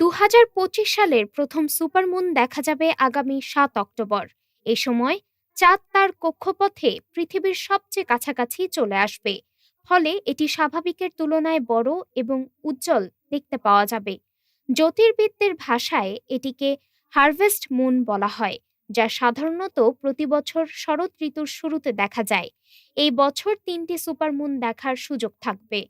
দু হাজার পঁচিশ সালের প্রথম সুপারমুন দেখা যাবে আগামী সাত অক্টোবর। এ সময় চাঁদ তার কক্ষপথে পৃথিবীর সবচেয়ে কাছাকাছি চলে আসবে। ফলে এটি স্বাভাবিকের তুলনায় বড় এবং উজ্জ্বল দেখতে পাওয়া যাবে। জ্যোতির্বিদদের ভাষায় এটিকে হারভেস্ট মুন বলা হয়, যা সাধারণত প্রতি বছর শরৎ ঋতুর শুরুতে দেখা যায়। এই বছর তিনটি সুপারমুন দেখার সুযোগ থাকবে,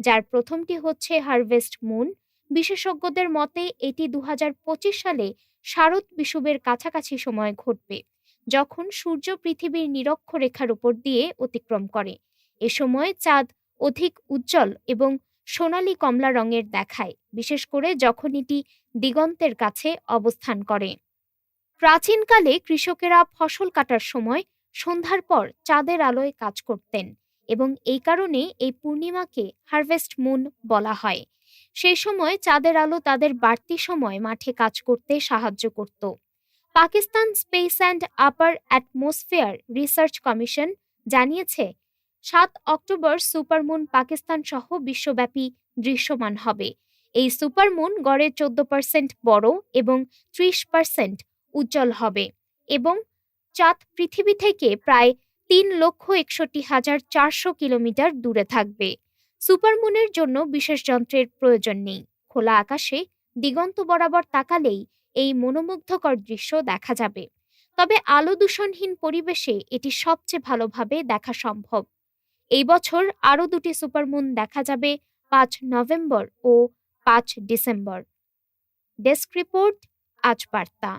যার প্রথমটি হচ্ছে হারভেস্ট মুন। বিশেষজ্ঞদের মতে, এটি দু হাজার পঁচিশ সালে শারদ বিষুবের কাছাকাছি সময় ঘটবে, যখন সূর্য পৃথিবীর নিরক্ষরেখার উপর দিয়ে অতিক্রম করে। এ সময় চাঁদ অধিক উজ্জ্বল এবং সোনালি কমলা রঙের দেখায়, বিশেষ করে যখন এটি দিগন্তের কাছে অবস্থান করে। প্রাচীনকালে কৃষকেরা ফসল কাটার সময় সন্ধ্যার পর চাঁদের আলোয় কাজ করতেন এবং এই কারণে এই পূর্ণিমাকে হারভেস্ট মুন বলা হয়। সেই সময় চাঁদের আলো তাদের বাড়তি সময় মাঠে কাজ করতে সাহায্য করত। Pakistan space and upper atmosphere research commission জানিয়েছে, সাত অক্টোবর সুপারমুন পাকিস্তান সহ বিশ্বব্যাপী দৃশ্যমান হবে। এই সুপারমুন গড়ে চোদ্দ পার্সেন্ট বড় এবং ত্রিশ পার্সেন্ট উজ্জ্বল হবে এবং চাঁদ পৃথিবী থেকে প্রায় তিন লক্ষ একষট্টি হাজার চারশো কিলোমিটার দূরে থাকবে। সুপারমুনের জন্য বিশেষ যন্ত্রের প্রয়োজন নেই। খোলা আকাশে দিগন্ত বরাবর তাকালেই এই মনোমুগ্ধকর দৃশ্য দেখা যাবে। তবে আলো দূষণহীন পরিবেশে এটি সবচেয়ে ভালোভাবে দেখা সম্ভব। এই বছর আরও দুটি সুপারমুন দেখা যাবে, পাঁচ নভেম্বর ও পাঁচ ডিসেম্বর। ডেস্ক রিপোর্ট, আজ বার্তা।